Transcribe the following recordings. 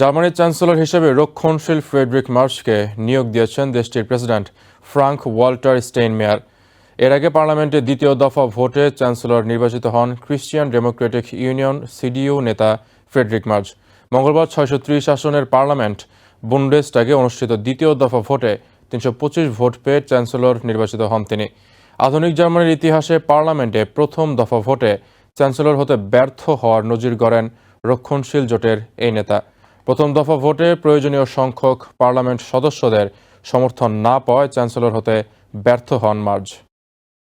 জার্মানির চ্যান্সেলর হিসেবে রক্ষণশীল ফ্রেডরিক মার্চকে নিয়োগ দিয়েছেন দেশটির প্রেসিডেন্ট ফ্রাঙ্ক ওয়াল্টার স্টেইনমেয়ার। এর আগে পার্লামেন্টে দ্বিতীয় দফা ভোটে চ্যান্সেলর নির্বাচিত হন ক্রিশ্চিয়ান ডেমোক্রেটিক ইউনিয়ন সিডিইউ নেতা ফ্রেডরিক মার্চ মঙ্গলবার ছয়শো ত্রিশ আসনের পার্লামেন্ট বুন্ডেস্টাগে অনুষ্ঠিত দ্বিতীয় দফা ভোটে তিনশো পঁচিশ ভোট পেয়ে চ্যান্সেলর নির্বাচিত হন তিনি। আধুনিক জার্মানির ইতিহাসে পার্লামেন্টে প্রথম দফা ভোটে চ্যান্সেলর হতে ব্যর্থ হওয়ার নজির গড়েন রক্ষণশীল জোটের এই নেতা। প্রথম দফা ভোটে প্রয়োজনীয় সংখ্যক পার্লামেন্ট সদস্যদের সমর্থন না পাওয়ায় চ্যান্সেলর হতে ব্যর্থ হন মার্জ।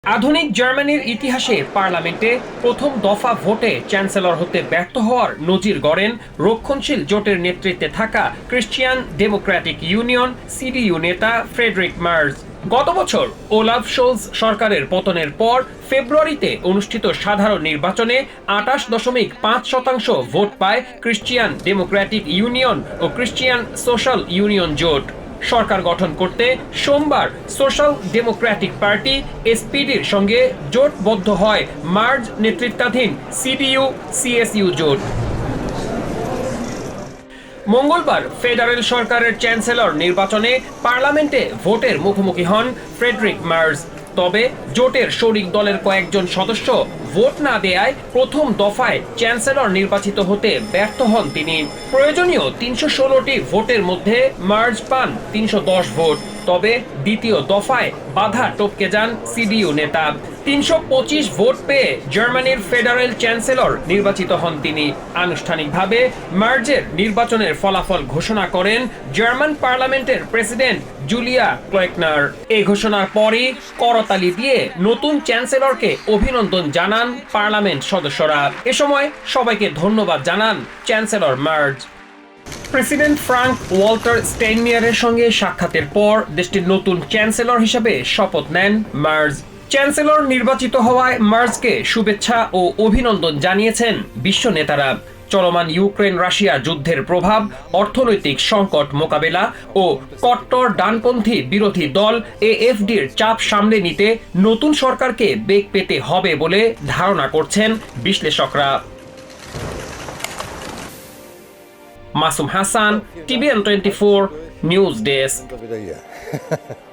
আধুনিক জার্মানির ইতিহাসে পার্লামেন্টে প্রথম দফা ভোটে চ্যান্সেলর হতে ব্যর্থ হওয়ার নজির গড়েন রক্ষণশীল জোটের নেতৃত্বে থাকা ক্রিশ্চিয়ান ডেমোক্রেটিক ইউনিয়ন সিডিইউ নেতা ফ্রেডরিক মার্জ। গত বছর ওলাফ শোলস সরকারের পতনের পর ফেব্রুয়ারিতে অনুষ্ঠিত সাধারণ নির্বাচনে আটাশ দশমিক পাঁচ শতাংশ ভোট পায় ক্রিশ্চিয়ান ডেমোক্রেটিক ইউনিয়ন ও ক্রিশ্চিয়ান সোশ্যাল ইউনিয়ন জোট। সরকার গঠন করতে সোমবার সোশ্যাল ডেমোক্রেটিক পার্টি এসপিডির সঙ্গে জোটবদ্ধ হয় মার্জ নেতৃত্বাধীন সিডিইউ, সিএসইউ জোট। মঙ্গলবার ফেডারেল সরকারের চ্যান্সেলর নির্বাচনে পার্লামেন্টে ভোটের মুখোমুখি হন ফ্রেডরিক মার্জ তবে জোটের শরিক দলের কয়েকজন সদস্য ভোট না দেয়ায় প্রথম দফায় চ্যান্সেলর নির্বাচিত হতে ব্যর্থ হন তিনি। প্রয়োজনীয় তিনশো ষোলোটি ভোটের মধ্যে মার্জ পান তিনশো দশ ভোট। তবে দ্বিতীয় দফায় বাধা টপকে যান সিডিইউ নেতা। তিনশো পঁচিশ ভোট পেয়ে জার্মানির ফেডারেল চ্যান্সেলর নির্বাচিত হন তিনি। আনুষ্ঠানিকভাবে মার্জের নির্বাচনের ফলাফল ঘোষণা করেন জার্মান পার্লামেন্টের প্রেসিডেন্ট জুলিয়া ক্লয়েকনার এই ঘোষণার পরই করতালি দিয়ে নতুন চ্যান্সেলরকে অভিনন্দন জানান পার্লামেন্ট সদস্যরা। এ সময় সবাইকে ধন্যবাদ জানান chancellor Merz. President Frank Walter স্টেইনমিয়ারের সঙ্গে সাক্ষাতের পর দেশটির নতুন চ্যান্সেলর হিসেবে শপথ নেন মার্জ। চ্যান্সেলর নির্বাচিত হওয়ায় মার্জকে শুভেচ্ছা ও অভিনন্দন জানিয়েছেন বিশ্ব নেতারা। চলমান ইউক্রেন রাশিয়া যুদ্ধের প্রভাব, অর্থনৈতিক সংকট মোকাবেলা ও কট্টর ডানপন্থী বিরোধী দল এএফডির চাপ সামলে নিতে নতুন সরকারকে বেগ পেতে হবে বলে ধারণা করছেন বিশ্লেষকরা। Masum Hasan, TVN twenty four news desk.